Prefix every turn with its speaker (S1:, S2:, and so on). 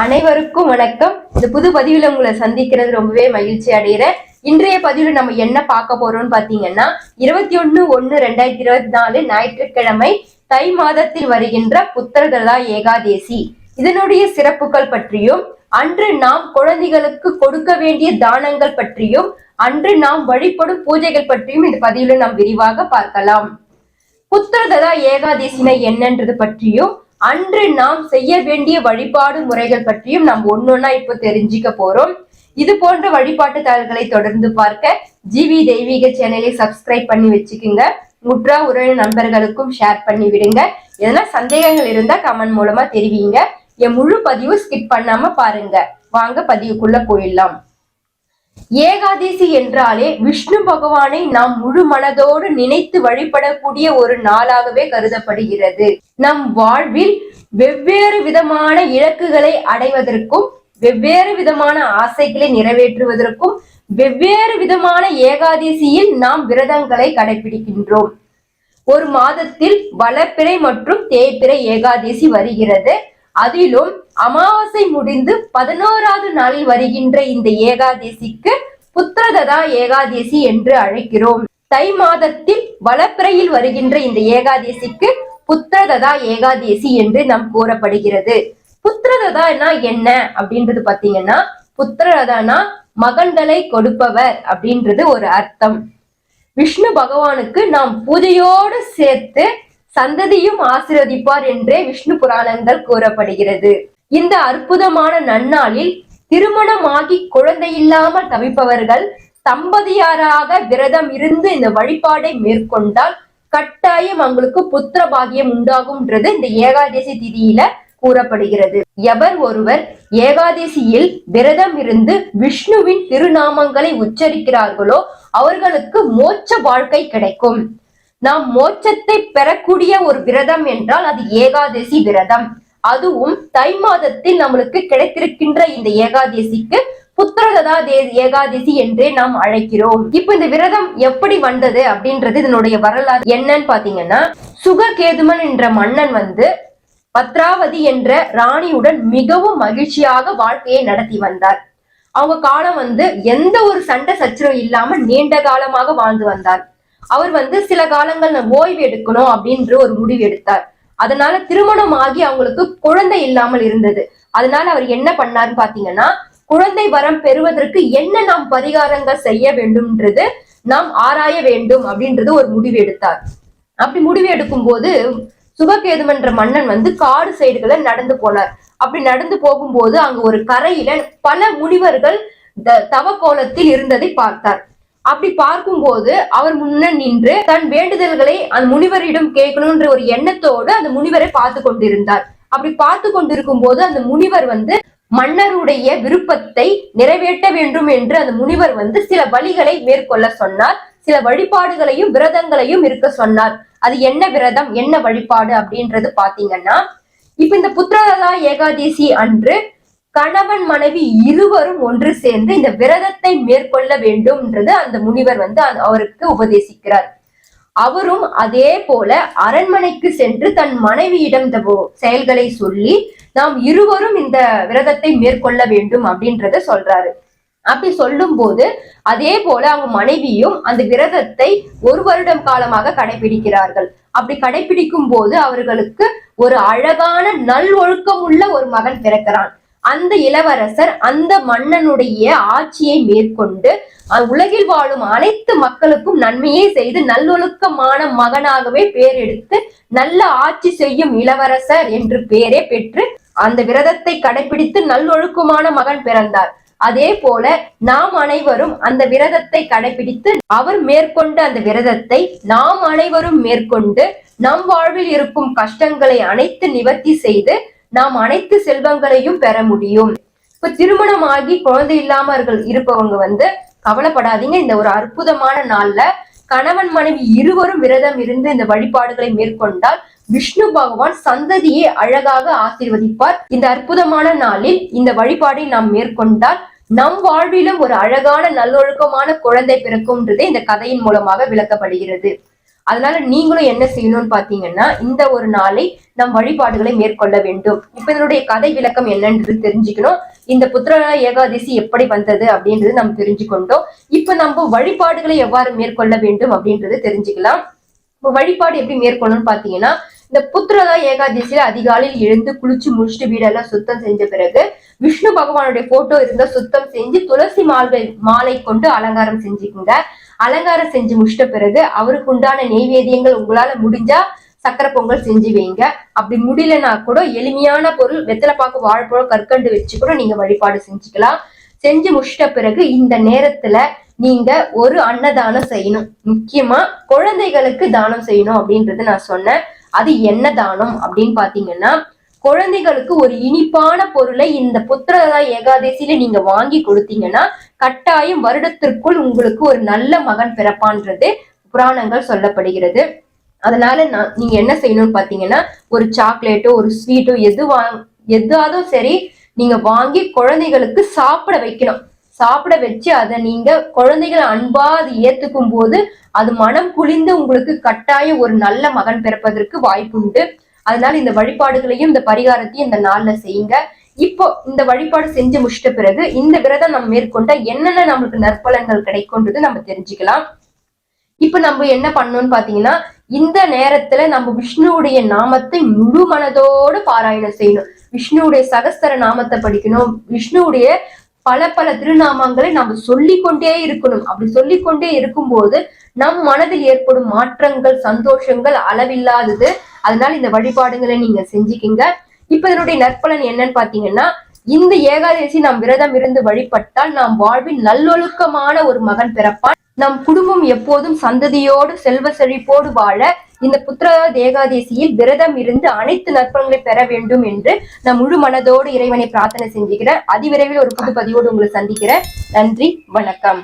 S1: அனைவருக்கும் வணக்கம். இந்த புது பதிவுல உங்களை சந்திக்கிறது ரொம்பவே மகிழ்ச்சி அடைகிறேன். இன்றைய பதிவுல நம்ம என்ன பார்க்க போறோம்னு பாத்தீங்கன்னா இருபத்தி ஒண்ணு ஒண்ணு ரெண்டாயிரத்தி இருபத்தி நாலு ஞாயிற்றுக்கிழமை தை மாதத்தில் வருகின்ற புத்திரதா ஏகாதேசி. இதனுடைய சிறப்புகள் பற்றியும் அன்று நாம் குழந்தைகளுக்கு கொடுக்க வேண்டிய தானங்கள் பற்றியும் அன்று நாம் வழிபடும் பூஜைகள் பற்றியும் இந்த பதிவுல நாம் விரிவாக பார்க்கலாம். புத்திரதா ஏகாதேசினை என்னன்றது பற்றியும் அன்று நாம் செய்ய வேண்டிய வழிபாடு முறைகள் பற்றியும் நாம் ஒன்னொன்னா இப்போ தெரிஞ்சுக்க போறோம். இது போன்ற வழிபாட்டு தகவல்களை தொடர்ந்து பார்க்க ஜிவி தெய்வீக சேனலை சப்ஸ்கிரைப் பண்ணி வச்சுக்கோங்க. முற்றா உறவு நண்பர்களுக்கும் ஷேர் பண்ணி விடுங்க. எதனா சந்தேகங்கள் இருந்தா கமெண்ட் மூலமா தெரிவிங்க. என் முழு பதிவு ஸ்கிப் பண்ணாம பாருங்க. வாங்க பதிவுக்குள்ள போயிடலாம். ஏகாதசி என்றாலே விஷ்ணு பகவானை நாம் முழு மனதோடு நினைத்து வழிபடக்கூடிய ஒரு நாளாகவே கருதப்படுகிறது. நம் வாழ்வில் வெவ்வேறு விதமான இலக்குகளை அடைவதற்கும் வெவ்வேறு விதமான ஆசைகளை நிறைவேற்றுவதற்கும் வெவ்வேறு விதமான ஏகாதசியில் நாம் விரதங்களை கடைபிடிக்கின்றோம். ஒரு மாதத்தில் வளப்பிறை மற்றும் தேய்பிறை ஏகாதசி வருகிறது. அதிலும் அமாவாசை முடிந்து பதினோராவது நாளில் வருகின்ற இந்த ஏகாதசிக்கு புத்திரததா ஏகாதசி என்று அழைக்கிறோம். தை மாதத்தில் வளப்பிறையில் வருகின்ற இந்த ஏகாதசிக்கு புத்திரததா ஏகாதசி என்று நாம் கூறப்படுகிறது. புத்திரததானா என்ன அப்படின்றது பாத்தீங்கன்னா புத்திரதனா மகன்களை கொடுப்பவர் அப்படின்றது ஒரு அர்த்தம். விஷ்ணு பகவானுக்கு நாம் பூஜையோடு சேர்த்து சந்ததியும் ஆசீர்வதிப்பார் என்றே விஷ்ணு புராணங்கள் கூறப்படுகிறது. இந்த அற்புதமான நன்னாளில் திருமணமாகி குழந்தை இல்லாமல் தவிப்பவர்கள் தம்பதியாராக விரதம் இருந்து இந்த வழிபாடை மேற்கொண்டால் கட்டாயம் அவங்களுக்கு புத்திர பாகியம் உண்டாகும்ன்றது இந்த ஏகாதசி திதியில கூறப்படுகிறது. எவர் ஒருவர் ஏகாதசியில் விரதம் இருந்து விஷ்ணுவின் திருநாமங்களை உச்சரிக்கிறார்களோ அவர்களுக்கு மோட்ச வாழ்க்கை கிடைக்கும். நாம் மோட்சத்தை பெறக்கூடிய ஒரு விரதம் என்றால் அது ஏகாதசி விரதம். அதுவும் தை மாதத்தில் நம்மளுக்கு கிடைத்திருக்கின்ற இந்த ஏகாதசிக்கு புத்திரதா தே ஏகாதசி என்றே நாம் அழைக்கிறோம். இப்ப இந்த விரதம் எப்படி வந்தது அப்படின்றது இதனுடைய வரலாறு என்னன்னு பாத்தீங்கன்னா சுககேதுமன் என்ற மன்னன் வந்து பத்ராவதி என்ற ராணியுடன் மிகவும் மகிழ்ச்சியாக வாழ்க்கையை நடத்தி வந்தார். அவங்க காலம் வந்து எந்த ஒரு சண்டை சச்சரவு இல்லாம நீண்ட காலமாக வாழ்ந்து வந்தார். அவர் வந்து சில காலங்கள் ஓய்வு எடுக்கணும் அப்படின்ற ஒரு முடிவு எடுத்தார். அதனால திருமணம் ஆகி அவங்களுக்கு குழந்தை இல்லாமல் இருந்தது. அதனால அவர் என்ன பண்ணாருன்னு பாத்தீங்கன்னா குழந்தை வரம் பெறுவதற்கு என்ன நாம் பரிகாரங்கள் செய்ய வேண்டும்ன்றது நாம் ஆராய வேண்டும் அப்படின்றது ஒரு முடிவு எடுத்தார். அப்படி முடிவு எடுக்கும் போது சுபகேதுமன்ற மன்னன் வந்து காடு சைடுகளை நடந்து போனார். அப்படி நடந்து போகும்போது அங்க ஒரு கரையில பல முனிவர்கள் த- தவக்கோலத்தில் இருந்ததை பார்த்தார். அப்படி பார்க்கும்போது அவர் முன்ன நின்று தன் வேண்டுதல்களை அந்த முனிவரிடம் கேட்கணும்ன்ற ஒரு எண்ணத்தோடு அந்த முனிவரை பார்த்து கொண்டிருந்தார். அப்படி பார்த்து கொண்டிருக்கும் போது அந்த முனிவர் வந்து மன்னருடைய விருப்பத்தை நிறைவேற்ற வேண்டும் என்று அந்த முனிவர் வந்து சில வழிகளை மேற்கொள்ள சொன்னார். சில வழிபாடுகளையும் விரதங்களையும் இருக்க சொன்னார். அது என்ன விரதம் என்ன வழிபாடு அப்படின்றது பாத்தீங்கன்னா இப்ப இந்த புத்திரதா ஏகாதசி அன்று கணவன் மனைவி இருவரும் ஒன்று சேர்ந்து இந்த விரதத்தை மேற்கொள்ள வேண்டும்ன்றது அந்த முனிவர் வந்து அவருக்கு உபதேசிக்கிறார். அவரும் அதே போல அரண்மனைக்கு சென்று தன் மனைவியிடம் இந்த செயல்களை சொல்லி நாம் இருவரும் இந்த விரதத்தை மேற்கொள்ள வேண்டும் அப்படின்றத சொல்றாரு. அப்படி சொல்லும் போது அதே போல அவங்க மனைவியும் அந்த விரதத்தை ஒரு வருடம் காலமாக கடைபிடிக்கிறார்கள். அப்படி கடைபிடிக்கும் போது அவர்களுக்கு ஒரு அழகான நல்ஒழுக்கம் உள்ள ஒரு மகன் பிறக்கிறான். அந்த இளவரசர் அந்த மன்னனுடைய ஆட்சியை மேற்கொண்டு அஹ் உலகில் வாழும் அனைத்து மக்களுக்கும் நன்மையே செய்து நல்லொழுக்கமான மகனாகவே பேர் எடுத்து நல்ல ஆட்சி செய்யும் இளவரசர் என்று பெயரே பெற்று அந்த விரதத்தை கடைபிடித்து நல்லொழுக்கமான மகன் பிறந்தார். அதே போல நாம் அனைவரும் அந்த விரதத்தை கடைபிடித்து அவர் மேற்கொண்ட அந்த விரதத்தை நாம் அனைவரும் மேற்கொண்டு நம் வாழ்வில் இருக்கும் கஷ்டங்களை அனைத்து நிவர்த்தி செய்து நாம் அனைத்து செல்வங்களையும் பெற முடியும். இப்ப திருமணமாகி குழந்தை இல்லாமல் இருப்பவங்க வந்து கவலைப்படாதீங்க. இந்த ஒரு அற்புதமான நாள்ல கணவன் மனைவி இருவரும் விரதம் இருந்து இந்த வழிபாடுகளை மேற்கொண்டால் விஷ்ணு பகவான் சந்ததியை அழகாக ஆசீர்வதிப்பார். இந்த அற்புதமான நாளில் இந்த வழிபாடை நாம் மேற்கொண்டால் நம் வாழ்விலும் ஒரு அழகான நல்லொழுக்கமான குழந்தை பிறக்கும்ன்றதே இந்த கதையின் மூலமாக விளக்கப்படுகிறது. அதனால நீங்களும் என்ன செய்யணும்னு பாத்தீங்கன்னா இந்த ஒரு நாளை நம் வழிபாடுகளை மேற்கொள்ள வேண்டும். இப்ப இதனுடைய கதை விளக்கம் என்னன்றது தெரிஞ்சுக்கணும். இந்த புத்திர ஏகாதசி எப்படி வந்தது அப்படின்றது நம்ம தெரிஞ்சுக்கொண்டோம். இப்ப நம்ம வழிபாடுகளை எவ்வாறு மேற்கொள்ள வேண்டும் அப்படின்றது தெரிஞ்சுக்கலாம். இப்போ வழிபாடு எப்படி மேற்கொள்ளணும்னு பாத்தீங்கன்னா இந்த புத்திரதா ஏகாதசியில அதிகாலையில் எழுந்து குளிச்சு முடிச்சுட்டு வீடெல்லாம் சுத்தம் செஞ்ச பிறகு விஷ்ணு பகவானுடைய போட்டோ இருந்தா சுத்தம் செஞ்சு துளசி மாலை மாலை கொண்டு அலங்காரம் செஞ்சுக்குங்க. அலங்காரம் செஞ்சு முடிச்சிட்ட பிறகு அவருக்கு உண்டான நெய்வேதியங்கள் உங்களால முடிஞ்சா சக்கரை பொங்கல் செஞ்சு வைங்க. அப்படி முடியலனா கூட எளிமையான பொருள் வெத்தலை பாக்கு வாழைப்பழம் கற்கண்டு வச்சு கூட நீங்க வழிபாடு செஞ்சுக்கலாம். செஞ்சு முடிச்சிட்ட பிறகு இந்த நேரத்துல நீங்க ஒரு அன்னதானம் செய்யணும். முக்கியமா குழந்தைகளுக்கு தானம் செய்யணும் அப்படின்றது நான் சொன்னேன். அது என்ன தானம் அப்படின்னு பாத்தீங்கன்னா குழந்தைகளுக்கு ஒரு இனிப்பான பொருளை இந்த புத்திரதா ஏகாதசியில நீங்க வாங்கி கொடுத்தீங்கன்னா கட்டாயம் வருடத்திற்குள் உங்களுக்கு ஒரு நல்ல மகன் பிறப்பான்றது புராணங்கள் சொல்லப்படுகிறது. அதனால நான் நீங்க என்ன செய்யணும்னு பாத்தீங்கன்னா ஒரு சாக்லேட்டோ ஒரு ஸ்வீட்டோ எது வாங் எதாவதும் சரி நீங்க வாங்கி குழந்தைகளுக்கு சாப்பிட வைக்கணும். சாப்பிட வச்சு அதை நீங்க குழந்தைகளை அன்பா அது ஏத்துக்கும் போது அது மனம் குளிந்து உங்களுக்கு கட்டாயம் ஒரு நல்ல மகன் பிறப்பதற்கு வாய்ப்புண்டு. அதனால இந்த வழிபாடுகளையும் இந்த பரிகாரத்தையும் இந்த நாள்ல செய்யுங்க. இப்போ இந்த வழிபாடு செஞ்சு முடிச்சிட்ட பிறகு இந்த விரதம் நம்ம மேற்கொண்ட என்னென்ன நம்மளுக்கு நற்பலன்கள் கிடைக்கும்ன்றது நம்ம தெரிஞ்சுக்கலாம். இப்ப நம்ம என்ன பண்ணோம்னு பாத்தீங்கன்னா இந்த நேரத்துல நம்ம விஷ்ணுவுடைய நாமத்தை முழு மனதோடு பாராயணம் செய்யணும். விஷ்ணுவுடைய சகஸ்தர நாமத்தை படிக்கணும். விஷ்ணுவுடைய பல பல திருநாமங்களை நம்ம சொல்லிக்கொண்டே இருக்கணும். அப்படி சொல்லிக்கொண்டே இருக்கும்போது நம் மனதில் ஏற்படும் மாற்றங்கள் சந்தோஷங்கள் அளவில்லாதது. அதனால இந்த வழிபாடுகளை நீங்க செஞ்சுக்கிங்க. இப்ப இதனுடைய நற்பலன் என்னன்னு பாத்தீங்கன்னா இந்த ஏகாதசி நாம் விரதம் இருந்து வழிபட்டால் நாம் வாழ்வில் நல்லொழுக்கமான ஒரு மகன் பிறப்பான். நம் குடும்பம் எப்போதும் சந்ததியோடு செல்வ செழிப்போடு வாழ இந்த புத்திர ஏகாதசியில் விரதம் இருந்து அனைத்து நற்பங்களை பெற வேண்டும் என்று நான் முழு மனதோடு இறைவனை பிரார்த்தனை செஞ்சுக்கிறேன் அதிவிரைவில் ஒரு புது பதிவோடு உங்களை சந்திக்கிறேன். நன்றி வணக்கம்.